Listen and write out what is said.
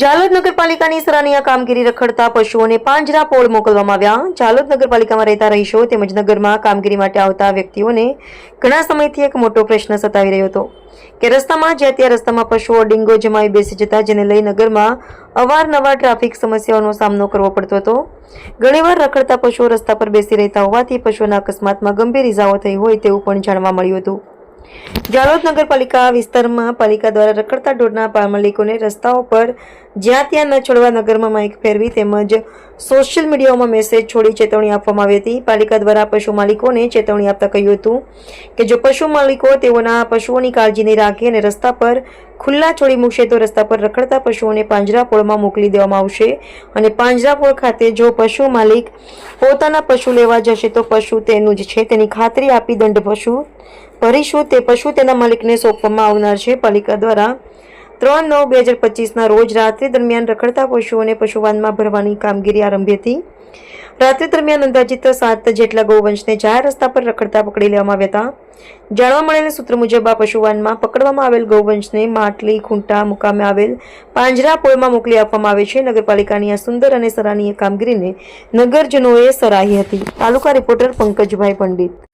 જાલોદ નગરપાલિકાની સરાહનીય કામગીરી રખડતા પશુઓને પાંજરા પોળ મોકલવામાં આવ્યા. જાલોદ નગરપાલિકામાં રહેતા રહીશો તેમજ નગરમાં કામગીરી માટે આવતા વ્યક્તિઓને ઘણા સમયથી એક મોટો પ્રશ્ન સતાવી રહ્યો હતો. કે રસ્તામાં જ્યાં ત્યાં રસ્તામાં પશુઓ ડીંગો જમાવી બેસી જતા જેને લઈ નગરમાં અવારનવાર ટ્રાફિક સમસ્યાઓનો સામનો કરવો પડતો હતો. ઘણીવાર રખડતા પશુઓ રસ્તા પર બેસી રહેતા હોવાથી પશુઓના અકસ્માતમાં ગંભીર ઇજાઓ થઈ હોય તેવું પણ જાણવા મળ્યું હતું. જાલોદ નગરપાલિકા વિસ્તારમાં પાલિકા દ્વારા રખડતા ઢોરના પામાલિકોને રસ્તાઓ પર જ્યાં ત્યાં ન છોડવા નગરમાં માઇક ફેરવી તેમજ સોશિયલ મીડિયામાં મેસેજ છોડી ચેતવણી આપવામાં આવી હતી. પાલિકા દ્વારા પશુ માલિકોને ચેતવણી આપતા કહ્યું હતું કે જો પશુ માલિકો તેઓના પશુઓની કાળજી નહીં રાખે અને રસ્તા પર ખુલ્લા છોડી મૂકશે તો રસ્તા પર રખડતા પશુઓને પાંજરાપોળમાં મોકલી દેવામાં આવશે અને પાંજરાપોળ ખાતે જો પશુ માલિક પોતાના પશુ લેવા જશે તો પશુ તેનું જ છે. તેની ખાતરી આપી દંડ પશુ ભરીશું તે પશુ તેના માલિકને સોંપવામાં આવનાર છે. પાલિકા દ્વારા ત્રણ નવ બે હજાર પચીસના રોજ રાત્રિ દરમિયાન રખડતા પશુઓને પશુવાનમાં ભરવાની કામગીરી આરંભી હતી. રાત્રિ દરમિયાન અંદાજિત સાત જેટલા ગૌવંશને જાહેર રસ્તા પર રખડતા પકડી લેવામાં આવ્યા હતા. જાણવા મળેલા સૂત્ર મુજબ આ પશુવાનમાં પકડવામાં આવેલ ગૌવંશને માટલી, ખૂંટા મુકામે આવેલ પાંજરા પોળમાં મોકલી આપવામાં આવે છે. નગરપાલિકાની આ સુંદર અને સરાહનીય કામગીરીને નગરજનોએ સરાહી હતી. તાલુકા રિપોર્ટર પંકજભાઈ પંડિત.